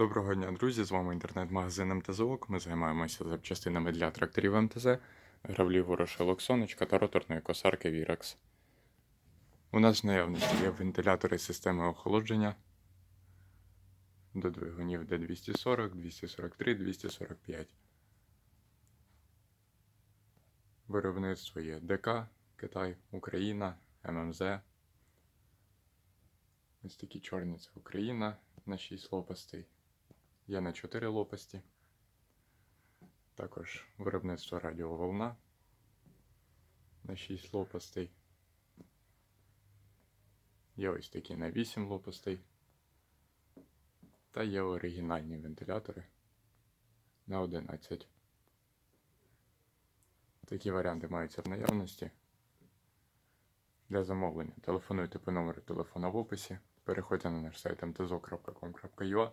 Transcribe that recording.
Доброго дня, друзі! З вами інтернет-магазин МТЗОК. Ми займаємося запчастинами для тракторів МТЗ, гравлів ворошилок сонечка та роторної косарки Virax. У нас в наявності є вентилятори системи охолодження до двигунів D240, 243, 245. Виробництво є ДК, Китай, Україна, ММЗ. Ось такі чорні це Україна на 6 лопастей. Є на 4 лопасті. Також виробництво радіоволна на 6 лопастей. Є ось такі на 8 лопастей. Та є оригінальні вентилятори на 11. Такі варіанти маються в наявності. Для замовлення телефонуйте по номеру телефона в описі. Переходьте на наш сайт mtzo.com.ua.